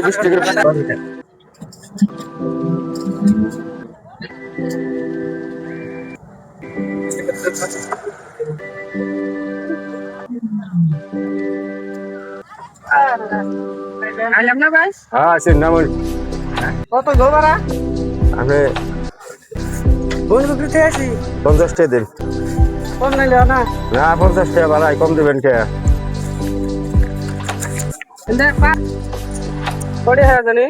বিশ না ভাই হ্যাঁ সে নাম কত গো আমি বন্ধু কোথায় আছি পঞ্চাশ দিন কম না? না পঞ্চাশ টাকা বাড়াই কম দেবেন কে? পড়ে হ্যাঁ জানি?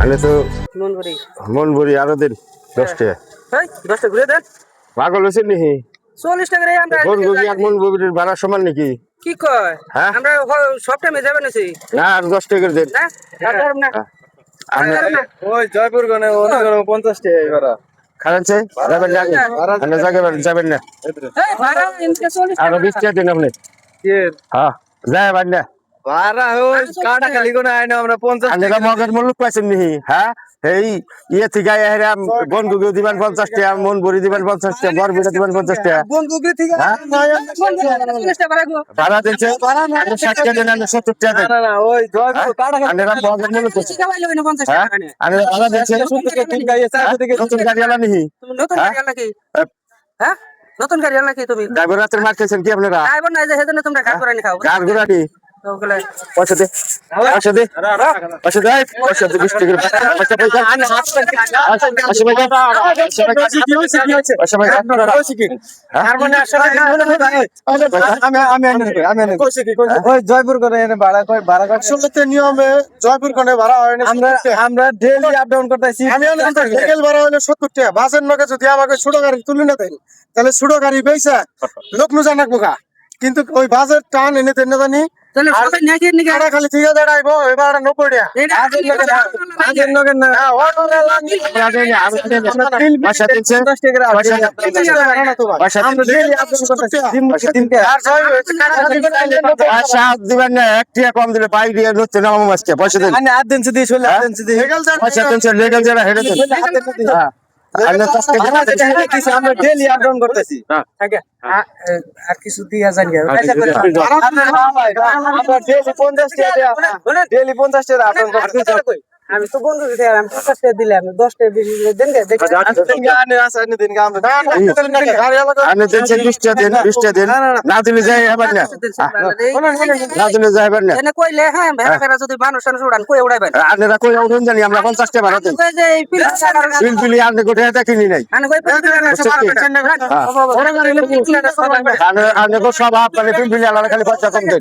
আমি তো করি আরও দিন দশ টাকা দশটা ঘুরে দেন। পাগল হয়েছে নিহি চল্লিশ টাকা রে আমরা মন আর মন ভরির ভাড়া সমান নাকি? কি কয়? হ্যাঁ? আমরা সব টাইমে যাবেন আছি না আর দশ টাকা দেন। না? আর না। আমি আর না। ওই জয়পুর গনে পঞ্চাশ টাকা এবার খারাচ্ছে যাবেন না আগে আপনি যাবেন যাবেন না এই ভাড়া ইনকে চল্লিশ আরও বিশ টাকা দিন আপনি হ্যাঁ যাবেন না আমরা পঞ্চাশ আপনারা মগের মুলুক পাইছেন নিহি হ্যাঁ এই ইয়ে থেকে এরা বন্ধু কেউ দিবেন পঞ্চাশ টাকা মন ভরি দিবেন পঞ্চাশ টাকা বর বিটা দিবেন পঞ্চাশ টাকা। বন্ধু থেকে হ্যাঁ? টাকা ভাড়া দিচ্ছে ষাট টাকা দেন সত্তর টাকা মগের টাকা টাকা ভাড়া নতুন গাড়ি আলা নিহি নতুন? গাড়ি আনলা কি? হ্যাঁ নতুন গাড়ি কি তুমি? ড্রাইভার রাতের মার খেয়েছেন কি আপনারা? ড্রাইভার নাই যে সেজন্য তোমরা কাজ করে নি খাও গাড় জয়পুর ভাড়া ভাড়া নিয়মে জয়পুর কোনে ভাড়া হয় না আমরা আমরা ডেইলি আপ ডাউন করতেছি আমি সাইকেল ভাড়া হইলে সত্তর টাকা বাসের নকে যদি আমাকে ছোট গাড়ি তুলে না তাহলে ছোট গাড়ি পেয়েছে লোক নু জানাক কিন্তু ওই বাসের টান এনে দেন না জানি তাহলে সবাই নাকি নাকি খালি ঠিক আছে দাঁড়াইবো এবার আর নব্বই টাকা এটা আগের না। হ্যাঁ, অটো লাগে। দিচ্ছে টাকা না দিন আর জয়- পয়সা দিবেন না এক টাকা কম দিলে দিয়ে মাছকে পয়সা দিন দিন চলে আট দিন শুধু সাইকেল যান। পয়সা লেগেল যারা হেঁটে দিন আমরা ডেইলি আপ ডাউন করতেছি। আর কিছু দিয়া জানি ডেইলি পঞ্চাশ টাকা ডেইলি পঞ্চাশ টাকা আপ ডাউন করতেছি। আমি তো বন্ধু দিতে আমি পঞ্চাশ টাকা দিলে আমি দশ টাকা বিশ টাকা দেন। আপনি দিচ্ছেন বিশ টাকা দিন বিশ টাকা দিন না দিলে যাই হবেন না। না দিলে যাই হবেন না। কইলে হ্যাঁ ভেড়া যদি মানুষ টানুষ উড়ান কই উড়াইবেন? আপনারা কই উঠুন জানি আমরা পঞ্চাশ টাকা ভাড়া দিন কই যে এই পিলা সাগার বিল বিলি আপনি কিনি নাই। আনে কই পিলা হ্যাঁ। আপনি আপনি সব আপনার বিল বিলি আলাদা খালি পয়সা কম দেন